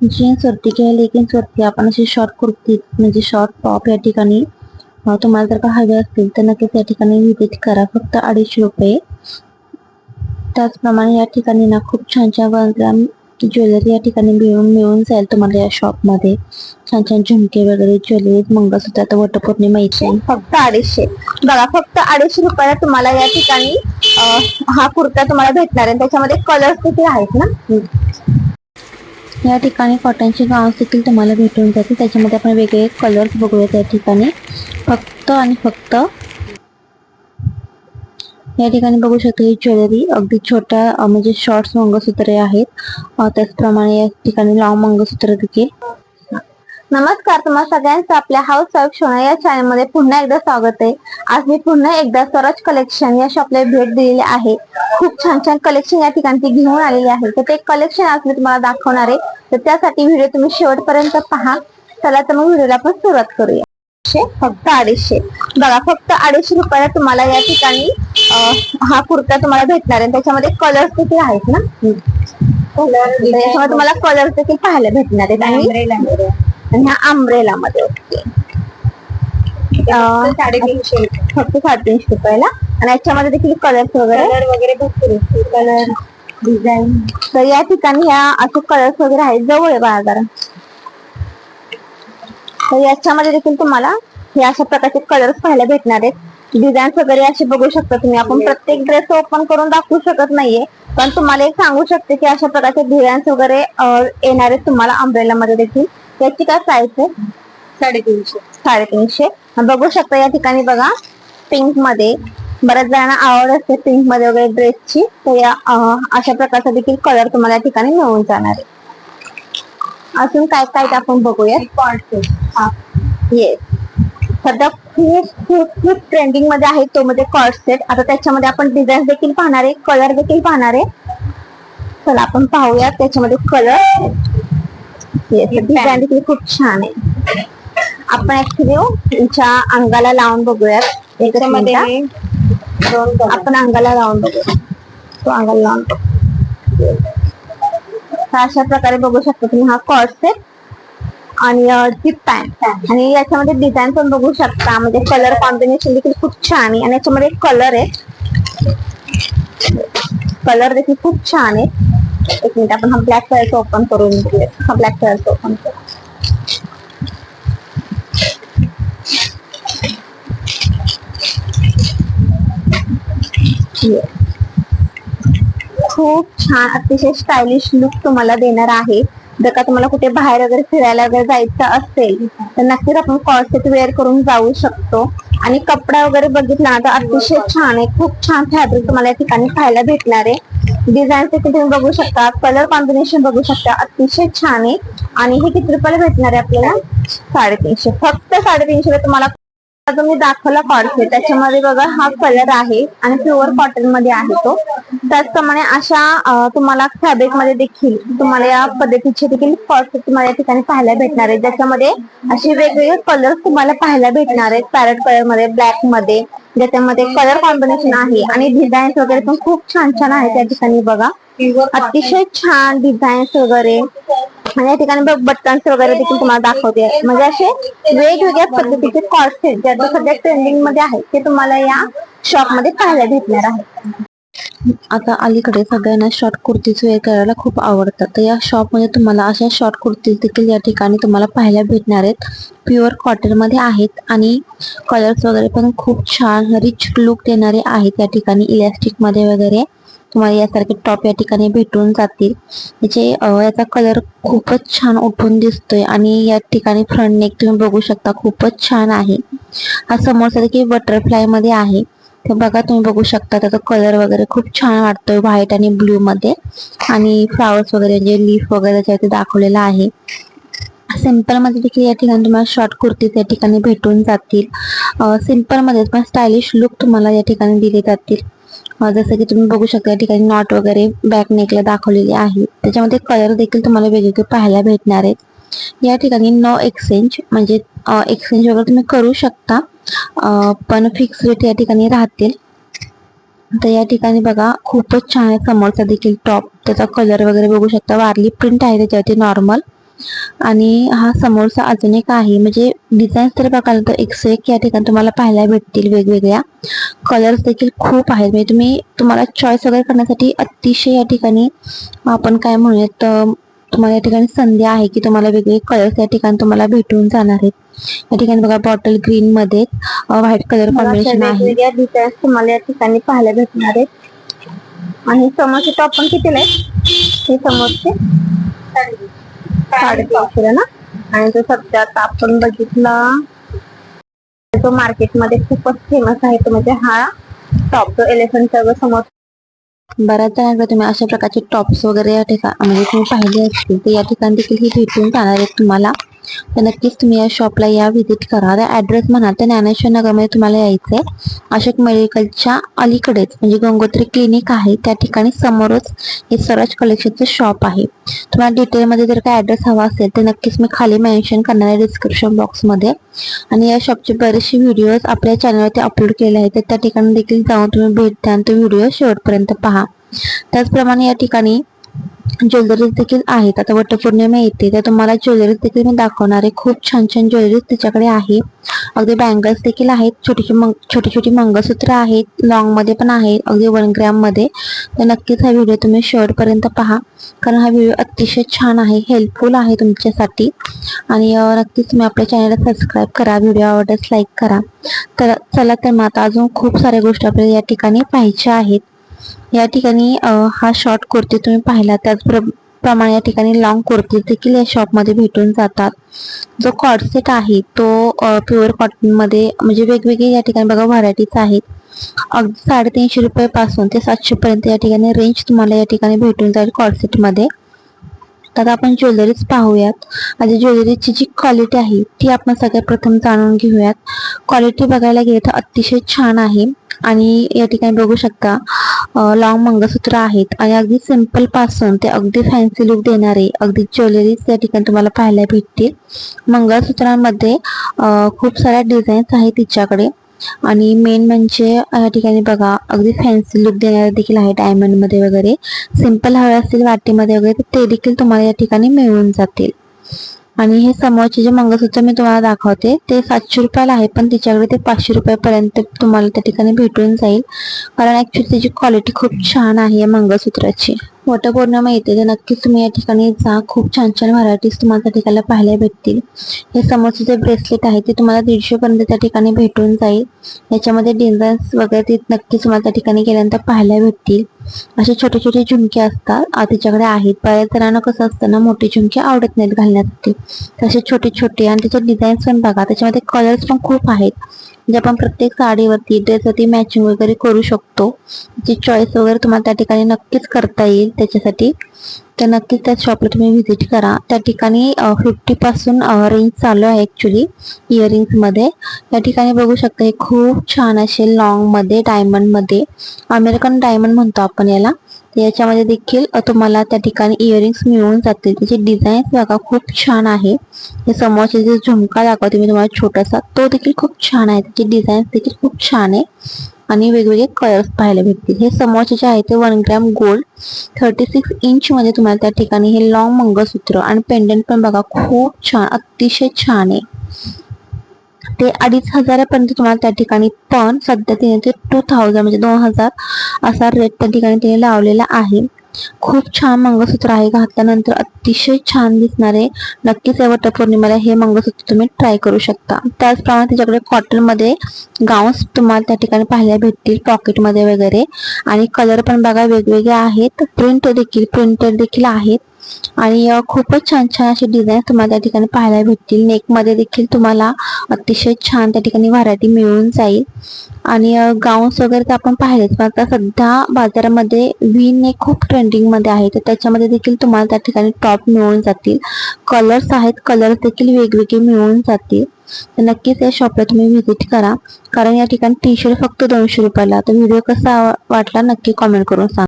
Jeans वरती किंवा leggings वरती आपण असे शॉर्ट कुर्ती म्हणजे शॉर्ट टॉप या ठिकाणी तुम्हाला जर का हवे असतील तर नक्कीच या ठिकाणी विजिट करा. फक्त अडीचशे रुपये. त्याचप्रमाणे या ठिकाणी ना खूप छान छान वन ग्राम ज्वेलरी या ठिकाणी मिळून मिळून जाईल तुम्हाला या शॉपमध्ये छान छान झुमके वगैरे ज्वेलरी मंगळसूत्र आता वटपौर्णिमा येते फक्त अडीचशे. बघा फक्त अडीचशे रुपयाला तुम्हाला या ठिकाणी हा कुर्ता तुम्हाला भेटणार आहे. त्याच्यामध्ये कलर्स किती आहेत ना? या ठिकाणी कॉटनचे गाऊन्स देखील तुम्हाला भेटून जातील. त्याच्यामध्ये आपण वेगळे कलर्स बघूया या ठिकाणी. फक्त आणि फक्त या ठिकाणी बघू शकता ही ज्वेलरी अगदी छोट्या म्हणजे शॉर्ट्स मंगळसूत्रे आहेत. त्याचप्रमाणे या ठिकाणी लॉंग मंगळसूत्र देखील. नमस्कार तुम्हा सगळ्यांचं आपल्या हाऊस वाईफ शोना या चॅनलमध्ये पुन्हा एकदा स्वागत आहे. आज मी पुन्हा एकदा स्वराज कलेक्शन या शॉपला भेट दिलेली आहे. खूप छान छान कलेक्शन या ठिकाणी घेऊन आलेली आहे. तर ते कलेक्शन आज मी तुम्हाला दाखवणार आहे. तर त्यासाठी व्हिडिओ तुम्ही शेवटपर्यंत पहा. चला तर मग व्हिडिओला आपण सुरुवात करूया. फक्त अडीचशे. बघा फक्त अडीचशे रुपयाला तुम्हाला या ठिकाणी हा कुर्ता तुम्हाला भेटणार आहे. त्याच्यामध्ये कलर्स देखील आहेत ना? कलर तुम्हाला कलर्स देखील पाहायला भेटणार आहेत. आणि आणि ह्या आंब्रेला मध्ये ओके साडेतीनशे फक्त साडेतीनशे रुपयाला. आणि याच्यामध्ये देखील कलर्स वगैरे. कलर वगैरे भरपूर कलर डिझाईन तर या ठिकाणी ह्या असे कलर्स वगैरे आहेत जवळ आहे बाजारा तर याच्यामध्ये देखील तुम्हाला हे अशा प्रकारचे कलर्स पाहायला भेटणार आहेत. डिझाईन्स वगैरे असे बघू शकता तुम्ही. आपण प्रत्येक ड्रेस ओपन करून दाखवू शकत नाहीये. पण तुम्हाला एक सांगू शकते की अशा प्रकारचे डिझाईन्स वगैरे येणार आहेत तुम्हाला अम्ब्रेला मध्ये देखील. याची काय प्राइस आहे? साडेतीनशे. साडेतीनशे. बघू शकता या ठिकाणी बघा पिंकमध्ये बऱ्याच जणांना आवड असते पिंकमध्ये वगैरे ड्रेसची तर या अशा प्रकारचा देखील कलर तुम्हाला या ठिकाणी मिळून जाणार आहे. अजून काय काय ते आपण बघूया येस सध्या खूप खूप खूप ट्रेंडिंगमध्ये आहे तो मध्ये कॉर्ड सेट आता त्याच्यामध्ये आपण डिझाईन देखील पाहणार आहे कलर देखील पाहणार आहे. चला आपण पाहूया त्याच्यामध्ये कलर येस खूप छान आहे. आपण ऍक्च्युली तुमच्या अंगाला लावून बघूयात. एकच मिनिट आपण अंगाला लावून बघूया तो अंगाला लावून बघू. अशा प्रकारे बघू शकता तुम्ही हा कॉर्ड सेट आणि जीप पॅन्ट आणि याच्यामध्ये डिझाईन पण बघू शकता. म्हणजे कलर कॉम्बिनेशन देखील खूप छान आहे. आणि याच्यामध्ये कलर आहे. कलर देखील खूप छान आहे. एक मिनिट आपण हा ब्लॅक कलरचा ओपन करून घेऊया. हा ब्लॅक कलरचा ओपन करू. खूप छान अतिशय स्टायलिश लुक तुम्हाला देणार आहे. जर का तुम्हाला कुठे बाहेर वगैरे फिरायला वगैरे जायचं असेल तर नक्कीच आपण कॉर्सेट वेअर करून जाऊ शकतो. आणि कपडा वगैरे बघितला ना तर अतिशय छान आहे. खूप छान फॅब्रिक तुम्हाला या ठिकाणी पाहायला भेटणार आहे. डिझाईन देखील तुम्ही बघू शकता कलर कॉम्बिनेशन बघू शकता अतिशय छान आहे. आणि हे किती रुपयाला भेटणार आहे आपल्याला? साडेतीनशे. फक्त साडेतीनशे तुम्हाला तुम्ही दाखवला कॉर्सेट त्याच्यामध्ये बघा हा कलर आहे आणि प्युअर कॉटनमध्ये आहे तो. त्याचप्रमाणे अशा तुम्हाला फॅब्रिकमध्ये देखील तुम्हाला या पद्धतीचे देखील कॉर्सेट तुम्हाला या ठिकाणी पाहायला भेटणार आहे. ज्याच्यामध्ये असे वेगवेगळे कलर तुम्हाला पाहायला भेटणार आहेत. पॅरेट कलरमध्ये ब्लॅकमध्ये ज्याच्यामध्ये कलर कॉम्बिनेशन आहे आणि डिझाईन्स वगैरे पण खूप छान छान आहे त्या ठिकाणी बघा. अतिशय छान डिझाईन्स वगैरे. आणि या ठिकाणी बघ बटन्स वगैरे देखील तुम्हाला दाखवते. म्हणजे असे वेगवेगळ्या पद्धतीचे कॉर्सेट आहेत ज्या सध्या ट्रेंडिंगमध्ये आहेत ते तुम्हाला या शॉपमध्ये पाहायला भेटणार आहे आता अलीकडे सगळ्यांना शॉर्ट कुर्तीज वेअर करायला खूप आवडतात. तर या शॉपमध्ये तुम्हाला अशा शॉर्ट कुर्तीज देखील या ठिकाणी तुम्हाला पाहायला भेटणार आहेत. प्युअर कॉटनमध्ये आहेत आणि कलर्स वगैरे पण खूप छान रिच लुक देणारे आहेत या ठिकाणी. इलास्टिकमध्ये वगैरे तुम्हाला यासारखे टॉप या ठिकाणी भेटून जातील. म्हणजे याचा कलर खूपच छान उठून दिसतोय आणि या ठिकाणी फ्रंट नेक तुम्ही बघू शकता खूपच छान आहे. हा समोरचा देखील बटरफ्लायमध्ये आहे. ते बघा तुम्ही बघू शकता त्याचा कलर वगैरे खूप छान वाटतोय व्हाईट आणि ब्ल्यू मध्ये. आणि फ्लावर्स वगैरे जे लीफ वगैरे त्याच्यावरती दाखवलेला आहे. सिंपलमध्ये देखील या ठिकाणी तुम्हाला शॉर्ट कुर्तीज या ठिकाणी भेटून जातील. सिंपलमध्ये पण स्टायलिश लुक तुम्हाला या ठिकाणी दिले जातील. जसं की तुम्ही बघू शकता या ठिकाणी नॉट वगैरे बॅक नेकला दाखवलेले आहे. त्याच्यामध्ये कलर देखील तुम्हाला वेगवेगळे पाहायला भेटणार आहेत. या ठिकाणी नो एक्सचेंज म्हणजे एक्सचेंज वगैरे तुम्ही करू शकता. पण फिक्स रेट या ठिकाणी राहतील. तर या ठिकाणी बघा खूपच छान आहे समोरचा देखील टॉप त्याचा कलर वगैरे बघू शकता. वारली प्रिंट आहे त्याच्यावरती नॉर्मल आणि हा समोरचा अजून एक आहे. म्हणजे डिझाईन्स तर बघाल तर एकशे एक या ठिकाणी तुम्हाला पाहायला भेटतील वेगवेगळ्या. कलर्स देखील खूप आहेत. म्हणजे तुम्ही तुम्हाला चॉईस वगैरे करण्यासाठी अतिशय या ठिकाणी आपण काय म्हणूयात तुम्हाला या ठिकाणी संधी आहे की तुम्हाला वेगवेगळे कलर्स या ठिकाणी तुम्हाला भेटून जाणार आहेत. या ठिकाणी बघा बॉटल ग्रीन मध्ये व्हाईट कलर कॉम्बिनेशन आहे. तुम्हाला या ठिकाणी पाहायला भेटणार आहेत. आणि समोरचे टॉप पण कितीला आहेत? हे समोरचे ना? आणि तो सध्या आपण बघितला तो मार्केटमध्ये खूपच फेमस आहे. तो म्हणजे हा टॉप जो एलिफंटचा समोर बऱ्याच जणांकडे तुम्ही अशा प्रकारचे टॉप्स वगैरे या ठिकाणी म्हणजे तुम्ही पाहिले असतील तर या ठिकाणी देखील ही भेटून जाणार आहेत तुम्हाला. तर नक्कीच तुम्ही या शॉपला या व्हिजिट करा. तर ॲड्रेस म्हणाल तर ज्ञानेश्वर नगरमध्ये तुम्हाला यायचं आहे अशोक मेडिकलच्या अलीकडेच म्हणजे गंगोत्री क्लिनिक आहे. त्या ठिकाणी समोरच हे स्वराज कलेक्शनचं शॉप आहे. तुम्हाला डिटेलमध्ये जर काय ॲड्रेस हवा असेल तर नक्कीच मी खाली मेन्शन करणार आहे डिस्क्रिप्शन बॉक्समध्ये आणि या शॉपचे बरेचसे व्हिडिओज आपल्या चॅनलवरती अपलोड केले आहेत. तर त्या ठिकाणी देखील जाऊन तुम्ही भेट द्या तो व्हिडिओ शेवटपर्यंत पहा. त्याचप्रमाणे या ठिकाणी ज्वेलरीज देखील आहेत. आता वटपौर्णिमा येते तर तुम्हाला ज्वेलरीज देखील मी दाखवणार आहे. खूप छान छान ज्वेलरीज तिच्याकडे आहे. अगदी बँगल्स देखील आहेत. छोटी मंग छोटी छोटी मंगळसूत्र आहेत. लॉंगमध्ये पण आहेत. अगदी वन ग्रॅममध्ये तर नक्कीच हा व्हिडिओ तुम्ही शेवटपर्यंत पहा. कारण हा व्हिडिओ अतिशय छान आहे. हेल्पफुल आहे तुमच्यासाठी. आणि नक्कीच तुम्ही आपल्या चॅनलला सबस्क्राईब करा. व्हिडिओ आवडल्यास लाईक करा. तर चला तर मग आता अजून खूप साऱ्या गोष्टी आपल्याला या ठिकाणी पाहायच्या आहेत. या ठिकाणी हा शॉर्ट कुर्ती तुम्ही पाहिला. त्याचप्र- प्रमाणे या ठिकाणी लॉंग कुर्ती देखील या शॉपमध्ये भेटून जातात. जो कॉडसेट आहे तो प्युअर कॉटनमध्ये म्हणजे वेगवेगळे या ठिकाणी बघा व्हरायटीज आहेत. अगदी साडेतीनशे रुपयापासून ते सातशेपर्यंत या ठिकाणी रेंज तुम्हाला या ठिकाणी भेटून जाईल कॉर्डसेटमध्ये. आता आपण ज्वेलरीज पाहूयात. आता ज्वेलरीची जी क्वालिटी आहे ती आपण सगळ्यात प्रथम जाणून घेऊयात. क्वालिटी बघायला गेलं तर अतिशय छान आहे. आणि या ठिकाणी बघू शकता लॉंग मंगळसूत्र आहेत. आणि अगदी सिंपलपासून ते अगदी फॅन्सी लुक देणारे अगदी ज्वेलरीज या ठिकाणी तुम्हाला पाहायला भेटतील. मंगळसूत्रांमध्ये खूप साऱ्या डिझाईन्स आहेत तिच्याकडे. आणि मेन म्हणजे या ठिकाणी बघा अगदी फॅन्सी लुक देणारे देखील आहे डायमंडमध्ये वगैरे. सिंपल हवे असतील वाटीमध्ये वगैरे तर ते देखील तुम्हाला या ठिकाणी मिळून जातील. आणि हे समोरचे जे मंगळसूत्र मी तुम्हाला दाखवते ते सातशे रुपयाला आहे पण तिच्याकडे ते पाचशे रुपयापर्यंत तुम्हाला त्या ठिकाणी भेटून जाईल. कारण ॲक्च्युली त्याची क्वालिटी खूप छान आहे या मंगळसूत्राची. वटपौर्णिमा येते तर नक्कीच तुम्ही या ठिकाणी जा. खूप छान छान व्हरायटीज तुम्हाला त्या ठिकाणी पाहायला भेटतील. हे समोरचे जे ब्रेसलेट आहे ते तुम्हाला दीडशेपर्यंत त्या ठिकाणी भेटून जाईल. याच्यामध्ये डिझाईन्स वगैरे ते नक्कीच तुम्हाला त्या ठिकाणी गेल्यानंतर पाहायला भेटतील. असे छोटे छोटे झुमके असतात. तिच्याकडे आहेत. बऱ्याच जणांना कसं असतं ना मोठे झुमके आवडत नाहीत घालण्यासाठी. तसे छोटे छोटे आणि त्याचे डिझाईन्स पण बघा. त्याच्यामध्ये कलर्स पण खूप आहेत. जे आपण प्रत्येक साडीवरती ड्रेसवरती मॅचिंग वगैरे करू शकतो. त्याची चॉईस वगैरे तुम्हाला त्या ठिकाणी नक्कीच करता येईल. त्याच्यासाठी तर नक्कीच त्या शॉपला तुम्ही व्हिजिट करा. त्या ठिकाणी फिफ्टी पासून रेंज चालू आहे ऍक्च्युली इयरिंग्समध्ये. या ठिकाणी बघू शकता हे खूप छान असे लॉंगमध्ये डायमंडमध्ये. अमेरिकन डायमंड म्हणतो आपण याला. याच्यामध्ये देखील तुम्हाला त्या ठिकाणी इयरिंग्स मिळून जातील. त्याचे डिझाईन्स बघा खूप छान आहे. हे समोरचे जे झुमका दाखवते मी तुम्हाला छोटासा तो देखील खूप छान आहे. त्याची डिझाईन्स देखील खूप छान आहे. आणि वेगवेगळे कलर्स पाहायला भेटतील. हे समोरचे जे आहे ते one gram gold thirty six inch मध्ये तुम्हाला त्या ठिकाणी हे लॉंग मंगळसूत्र आणि पेंडंट पण बघा खूप छान अतिशय छान आहे. ते अडीच हजारापर्यंत तुम्हाला त्या ठिकाणी पण सध्या तिने ते टू थाउजंड म्हणजे दोन हजार असा रेट त्या ठिकाणी तिने लावलेला आहे. खूप छान मंगळसूत्र आहे घातल्यानंतर अतिशय छान दिसणारे नक्कीच या वटपौर्णिमेला हे मंगळसूत्र तुम्ही ट्राय करू शकता. त्याचप्रमाणे त्याच्याकडे कॉटनमध्ये गाऊन्स तुम्हाला त्या ठिकाणी पाहायला भेटतील पॉकेटमध्ये वगैरे. आणि कलर पण बघा वेगवेगळे आहेत. प्रिंट देखील प्रिंटेड देखील आहेत. आणि खूपच छान छान असे डिझाईन तुम्हाला त्या ठिकाणी पाहायला भेटतील. नेकमध्ये देखील तुम्हाला अतिशय छान त्या ठिकाणी व्हरायटी मिळून जाईल. आणि गाऊन्स वगैरे तर आपण पाहिलेच पण आता सध्या बाजारामध्ये व्ही नेक खूप ट्रेंडिंगमध्ये आहे. तर त्याच्यामध्ये देखील तुम्हाला त्या ठिकाणी टॉप मिळून जातील. कलर्स आहेत कलर्स देखील वेगवेगळे मिळून जातील. तर नक्कीच या शॉपला तुम्ही व्हिजिट करा. कारण या ठिकाणी टी शर्ट फक्त दोनशे रुपयाला. तर व्हिडिओ कसा वाटला नक्की कॉमेंट करून सांगा.